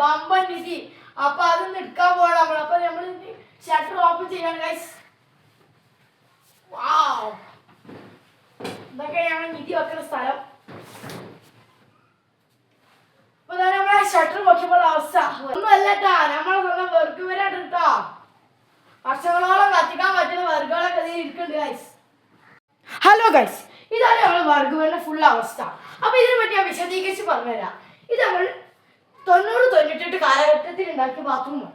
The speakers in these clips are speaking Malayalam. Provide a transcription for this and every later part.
ബമ്പൻ നിധി. അപ്പൊ അത് എടുക്കാൻ പോകണം നമ്മൾ അപ്പൊ നമ്മൾ ഷട്ടർ ഓപ്പൺ ചെയ്യാണ് ഗൈസ് വാവ് ഇതൊക്കെയാണ് നിധി വെക്കുന്ന സ്ഥലം. അപ്പൊ നമ്മളെ ഷട്ടർ പൊക്കിയപ്പോൾ അവസ്ഥ. ഒന്നുമല്ല അല്ലട്ടാ നമ്മളെ സ്വന്തം വെറുക്ക് വരാണ്ട് കേട്ടോ വർഷങ്ങളോളം കത്തിക്കാൻ പറ്റുന്ന വർഗങ്ങളൊക്കെ ഇതിൽ ഇരിക്കുന്നുണ്ട് ഗൈസ് ഹലോ ഗൈസ് ഇതാണ് നമ്മൾ വർഗുവിന്റെ ഫുൾ അവസ്ഥ. അപ്പൊ ഇതിനെ പറ്റി ഞാൻ വിശദീകരിച്ച് പറഞ്ഞുതരാം. ഇത് നമ്മൾ തൊണ്ണൂറ് തൊണ്ണൂറ്റെട്ട് കാലഘട്ടത്തിൽ ഉണ്ടാക്കിയ ബാത്റൂമാണ്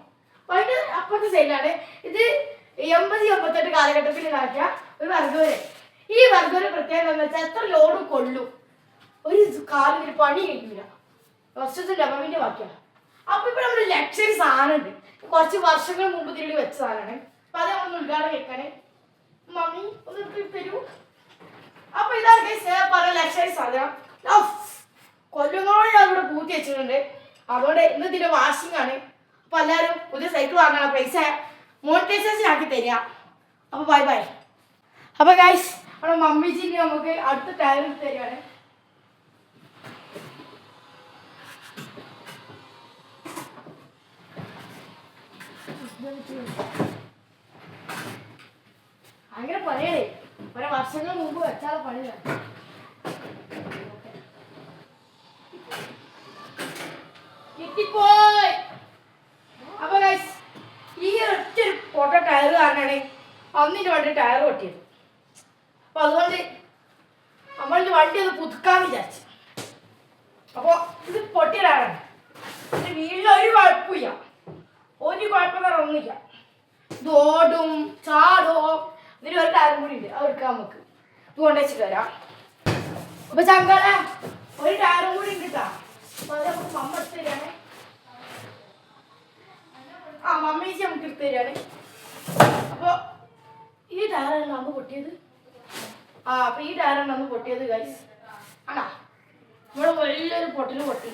അപ്പൊ അപ്പുറത്തെ സൈഡിലാണ് ഇത് എൺപത് എൺപത്തെട്ട് കാലഘട്ടത്തിൽ ഉണ്ടാക്കിയ ഒരു വർഗവരെ ഈ വർഗവരെ പ്രത്യേകത എന്താ വെച്ചാൽ എത്ര ലോഡ് കൊള്ളും. ഒരു കാലിന് പണി കഴിക്കില്ല വർഷത്തിന്റെ ഡബമിന്റെ ബാക്കിയാണ്. അപ്പൊ ഇപ്പൊ നമ്മുടെ ലക്ഷറി സാധനം ഉണ്ട്. കുറച്ച് വർഷങ്ങൾ മുമ്പ് തിരികെ വെച്ച സാധനമാണ്. അപ്പൊ അത് നമ്മൾ ഉദ്ഘാടനം കേൾക്കണേ മമ്മി ഒന്ന് തരൂ. അപ്പൊ ഇതാണ് പറഞ്ഞ ലക്ഷറി സാധനം. കൊല്ലങ്ങളോടെ ഞാൻ ഇവിടെ പൂത്തി വെച്ചിട്ടുണ്ട്. അതുകൊണ്ട് ഇന്ന് ഇതിന്റെ വാഷിംഗ് ആണ് അപ്പൊ എല്ലാവരും പുതിയ സൈക്കിൾ വാങ്ങണം പൈസ മോണിറ്റൈസേഷൻ ആക്കി തരിക. അപ്പൊ ബൈ ബൈ അപ്പൊ ഗൈസ് നമ്മുടെ മമ്മിജിക്ക് നമുക്ക് അടുത്ത ടയർ തരികയാണ്. അങ്ങനെ പറയണേ ഒരു വർഷങ്ങൾ മുമ്പ് വെച്ചാൽ പണിയാണ് കിട്ടിപ്പോയി അപ്പൊ ഗൈസ് ഈ ഒറ്റ പൊട്ട ടയർ കാരണമാണ് അന്നിന്റെ വണ്ടി ടയർ പൊട്ടിയത്. അപ്പൊ അതുകൊണ്ട് നമ്മളുടെ വണ്ടി ഒന്ന് പുതുക്കാന്ന് വിചാരിച്ചു. അപ്പൊ ഇത് പൊട്ടിയതാണ് ഇത് വീട്ടിൽ ഒരു കുഴപ്പമില്ല. ഒരു കുഴപ്പം ഒന്നുമില്ല. ഓടും ചാടോ. ഇതിന് ഒരു ടയറും കൂടി ഉണ്ട്. അത് എടുക്കാം നമുക്ക്. ഇത് കൊണ്ടുവച്ചിട്ട് വരാം. അപ്പൊ ചങ്കാല ഒരു ടയറും കൂടി ഉണ്ട് കേട്ടാ അപ്പൊ അത് നമുക്ക് മമ്മ എടുത്ത് തരാണ് ആ മമ്മേച്ചി നമുക്ക് എടുത്ത് തരാണ് അപ്പൊ ഈ ടയറാണ് അന്ന് പൊട്ടിയത് ആ അപ്പൊ ഈ ടയറാണ് അന്ന് പൊട്ടിയത് ഗൈസ് ആണാ? ഇവിടെ വലിയൊരു പൊട്ടൽ പൊട്ടി.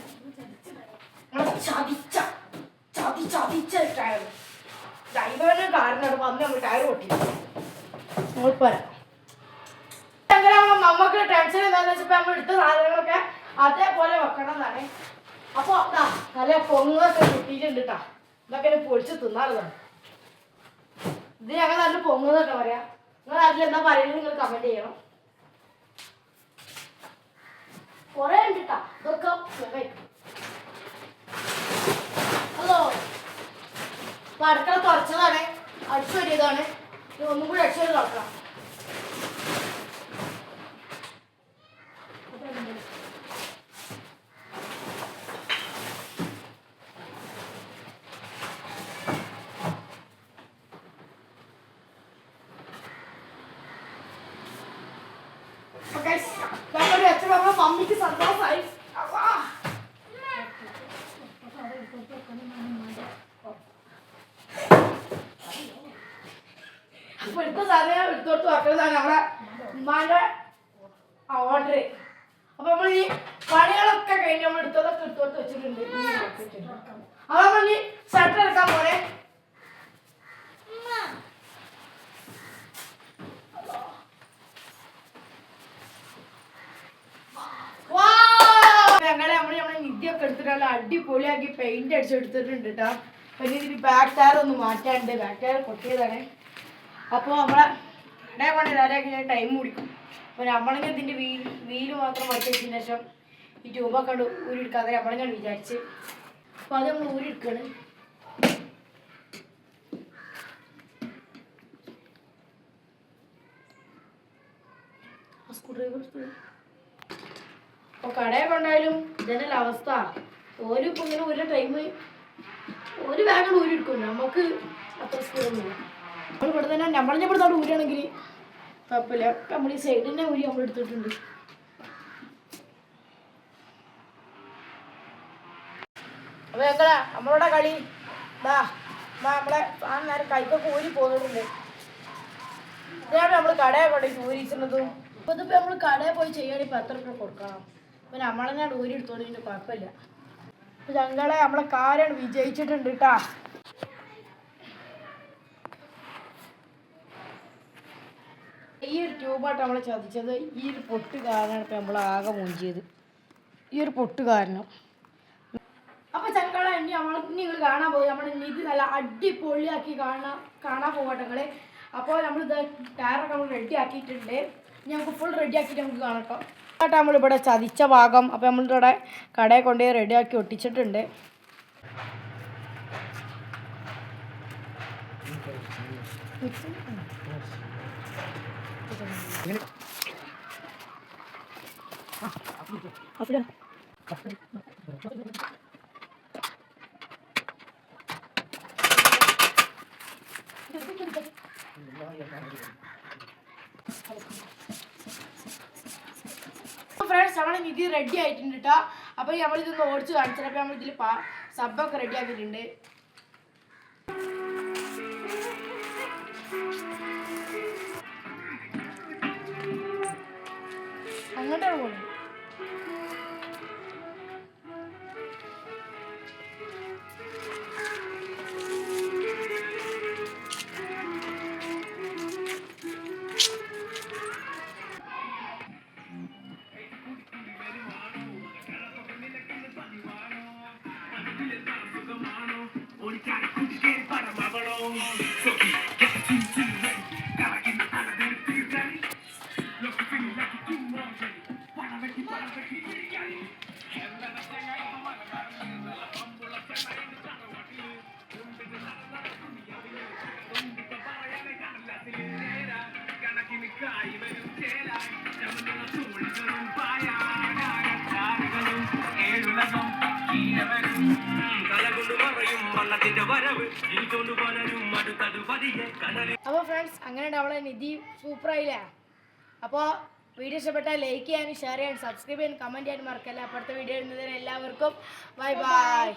നമ്മളെ ചതിച്ച ചതി ചതിച്ച ടയർ ഡ്രൈവറിന് കാരണമാണ് വന്ന് നമ്മൾ ടയർ പൊട്ടി. നമ്മൾ പോരാ. നമുക്ക് ടെൻഷൻ എന്താന്ന് വെച്ചപ്പോ നമ്മൾ എടുത്ത സാധനങ്ങളൊക്കെ അതേപോലെ വെക്കണം എന്നാണ് അപ്പൊ നല്ല പൊങ്ങൊക്കെ കിട്ടിയിട്ടുണ്ട് കേട്ടാ ഇതൊക്കെ പൊളിച്ച് തിന്നാറുതാണ് ഇത് ഞങ്ങൾ നല്ല പൊങ്ങുന്നൊക്കെ പറയാ. നിങ്ങൾ നാട്ടിൽ എന്താ പറയുന്നത് നിങ്ങൾ കമന്റ് ചെയ്യണം. കൊറേ ഉണ്ട് കേട്ടാ ഇതൊക്കെ. ഹലോ. അപ്പൊ അടുക്കള തുറച്ചതാണ്. അടിച്ചു വരിയതാണ്. ഒന്നും കൂടി അടിച്ചു വരി അപ്പൊ എടുത്ത സാധനം എടുത്തോട്ട് വെക്കുന്നതാണ് നമ്മളെ ഉമ്മാന്റെ ഓർഡർ അപ്പൊ നമ്മൾ ഈ പണികളൊക്കെ കഴിഞ്ഞ് നമ്മൾ എടുത്തതൊക്കെ എടുത്തോട്ട് വെച്ചിട്ടുണ്ട്. അപ്പൊ നമ്മൾ ഈ ഷർട്ട് എടുക്കാൻ പോണേ. ഞങ്ങളെ നമ്മൾ നമ്മളെ നിധിയൊക്കെ എടുത്തിട്ട് അടിപൊളിയാക്കി പെയിന്റ് അടിച്ചെടുത്തിട്ടുണ്ട് കേട്ടോ പിന്നെ ഇതിന് ബാക്ക് ടയർ ഒന്ന് മാറ്റാണ്ട്. ബാക്ക് ടയർ പൊട്ടിയതാണ് അപ്പോൾ നമ്മളെ കടയിൽ കൊണ്ട് ഇതാരൊക്കെ ഞാൻ ടൈം കുടിക്കും അപ്പോൾ നമ്മളിങ്ങനെ ഇതിന്റെ വീൽ വീൽ മാത്രം വെച്ചതിന് ശേഷം ഈ ട്യൂബൊക്കെ ഉണ്ട് ഊരിയെടുക്കാതെ നമ്മളിങ്ങനെ വിചാരിച്ച്. അപ്പോൾ അത് നമ്മൾ ഊരിയെടുക്കുകയാണ് സ്ക്രൂ ഡ്രൈവർ കൊണ്ടായാലും ഇതന്നെയല്ല അവസ്ഥ. ഇപ്പം ഇങ്ങനെ ഒരു ടൈം ഒരു ബാഗ് ഊരിടുക്കും നമുക്ക് അത്ര സ്പീഡൊന്നുമില്ല നമ്മൾ ഇവിടെ തന്നെ നമ്മളെ ഇവിടെ തന്നെ ഊരിയാണെങ്കിൽ കുഴപ്പമില്ല. നമ്മൾ ഈ സൈഡിന്റെ ഊരി നമ്മൾ എടുത്തിട്ടുണ്ട്. അപ്പോൾ ഞങ്ങളെ നമ്മളോടെ കളി. ദാ നമ്മളെ ആ നേരം കൈക്കൊക്കെ ഊരി പോകുന്നുണ്ട് ഇതാണ് നമ്മൾ കടയിൽ കൊണ്ടേ ഊരിച്ചിരുന്നതും. അപ്പോൾ ഇതിപ്പോൾ നമ്മൾ കടയിൽ പോയി ചെയ്യുകയാണെങ്കിൽ എത്ര രൂപ കൊടുക്കണം? അപ്പോൾ നമ്മളെന്നെ ഊരി എടുത്തോണ്ട് കുഴപ്പമില്ല. അപ്പോൾ ഞങ്ങളെ നമ്മളെ കാരാണ് വിജയിച്ചിട്ടുണ്ട് കേട്ടാ ഈ ഒരു ട്യൂബായിട്ട് നമ്മൾ ചതിച്ചത്? ഈ ഒരു പൊട്ട് കാരണമാണ് ഇപ്പം നമ്മൾ ആകെ മുഞ്ചിയത്. ഈ ഒരു പൊട്ട് കാരണം അപ്പൊ ചങ്കള ഇനി നമ്മൾ നിങ്ങൾ കാണാൻ പോയി. നമ്മുടെ നിധി നല്ല അടിപൊളിയാക്കി കാണാൻ കാണാൻ പോകട്ടെ അപ്പോൾ നമ്മൾ ഇത് ടയറൊക്കെ നമ്മൾ റെഡി ആക്കിയിട്ടുണ്ട്. നമുക്ക് ഫുൾ റെഡി ആക്കിയിട്ട് നമുക്ക് കാണട്ടോ എന്നിട്ട് നമ്മളിവിടെ ചതിച്ച ഭാഗം അപ്പോൾ നമ്മളിവിടെ കടയിൽ കൊണ്ടുപോയി റെഡിയാക്കി ഒട്ടിച്ചിട്ടുണ്ട്. അവിടെ. ഫ്രണ്ട്സ് നമ്മൾ ഇത് റെഡി ആയിട്ടുണ്ട് കേട്ടോ അപ്പോൾ നമ്മളിതൊന്ന് ഓടിച്ച് കാണിച്ചപ്പോൾ നമ്മൾ ഇതിൽ സബ്ബൊക്കെ റെഡി ആക്കിയിട്ടുണ്ട്. അങ്ങോട്ടാണ് പോകുന്നത് അപ്പോൾ ഫ്രണ്ട്സ് അങ്ങനെ നമ്മളെ നിധി സൂപ്പറായില്ലേ അപ്പോൾ വീഡിയോ ഇഷ്ടപ്പെട്ടാൽ ലൈക്ക് ചെയ്യാനും ഷെയർ ചെയ്യാനും സബ്സ്ക്രൈബ് ചെയ്യാനും കമന്റ് ചെയ്യാനും മറക്കല്ല? അപ്പോഴത്തെ വീഡിയോ ഇടുന്നതിന് എല്ലാവർക്കും ബൈ ബൈ